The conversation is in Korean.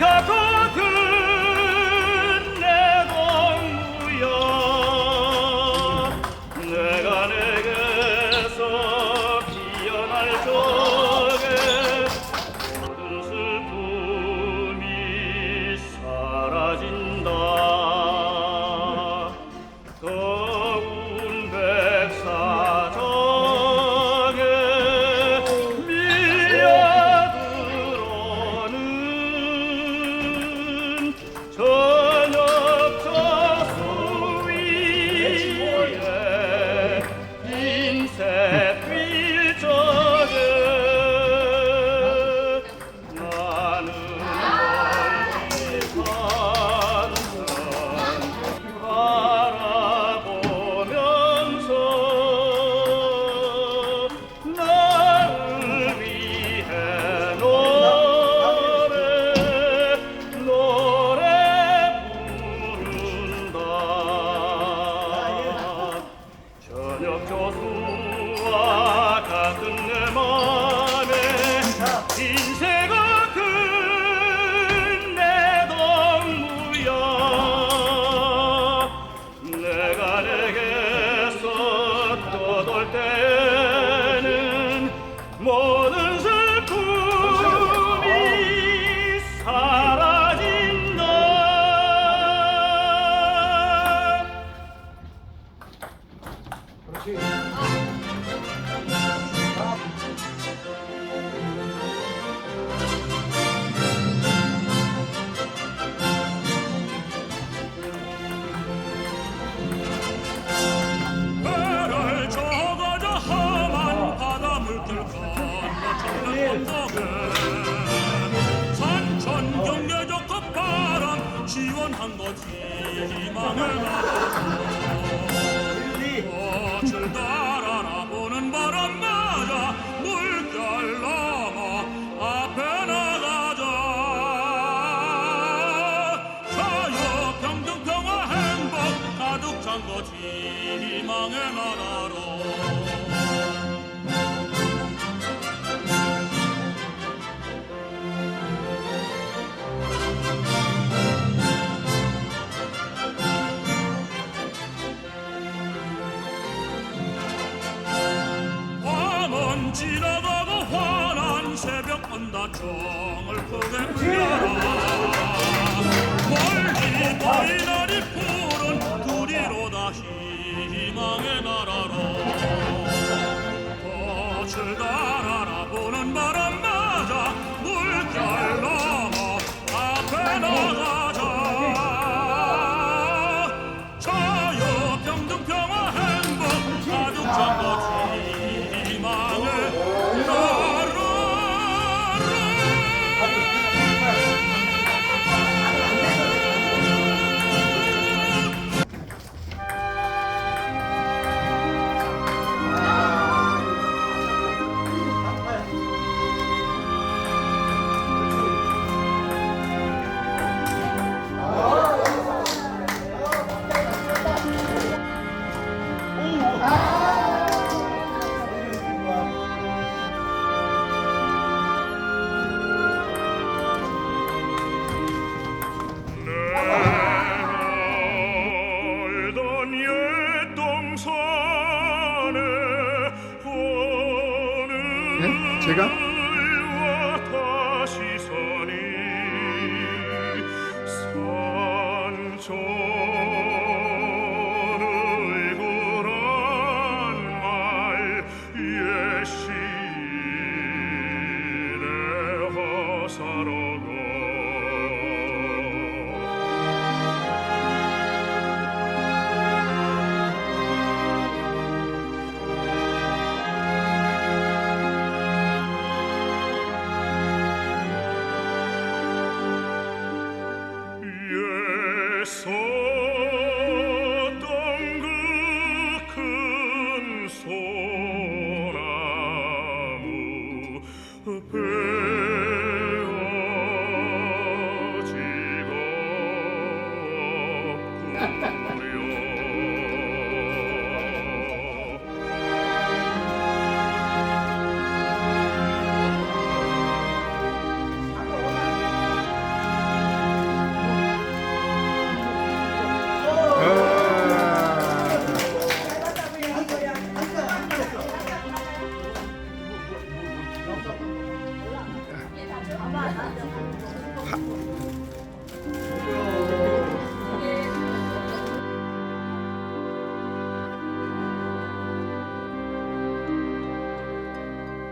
Go. 세상도 희망의 나라로. 지나가고 환한 새벽 온다. 정을 크게 울려라. 잘 알아보는 바람마저 물결 पहुँचेगा 하,